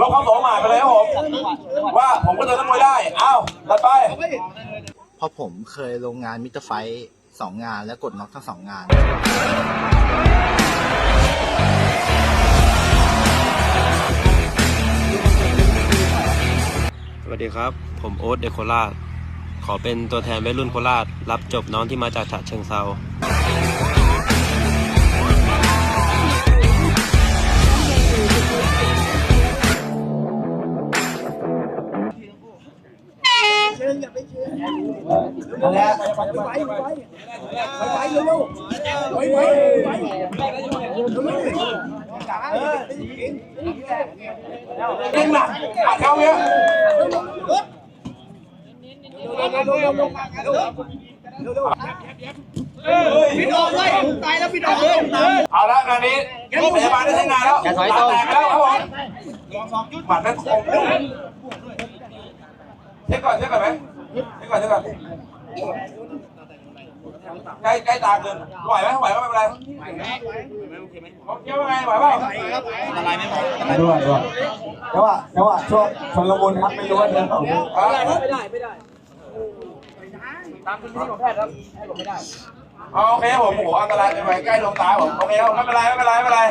ลบความสงหมายไปเลยครับผม ว่าผมก็เจอนักมวยได้เอ้าตัดไป เพราะผมเคยลงงานมิสเตอร์ไฟท์สองงานและกดน็อกทั้งสองงาน สวัสดีครับ ผมโอ๊ตเดโคราชขอเป็นตัวแทนวัยรุ่นโคราชรับจบน้องที่มาจากฉะเชิงเซา นั่นแหละเก่งหนักอัดเข้าเนี้ยพี่ดอกเลยตายแล้วพี่ดอกเลยเอาละงานนี้พยาบาลได้ใช้งานแล้วแตกแล้วครับผมหมัดนั้นคมด้วย เช็คก่อนเช็คก่อนไหมเช็คก่อนเช็คก่อนใกล้ใกล้ตาเกินไหวไหมไหวก็ไม่เป็นไรผมเกี่ยวว่าไงไหวเปล่าไม่ด้วยด้วยจังหวะจังหวะช่วงชนละมุนครับไม่รู้ว่าเดินต่อหรือไม่ได้ไม่ได้ตามคุณที่ของแพทย์ครับให้ผมไม่ได้โอเคผมโอ้โหอันตรายไปใกล้ดวงตาผมโอเคครับไม่เป็นไรไม่เป็นไรไม่เป็นไร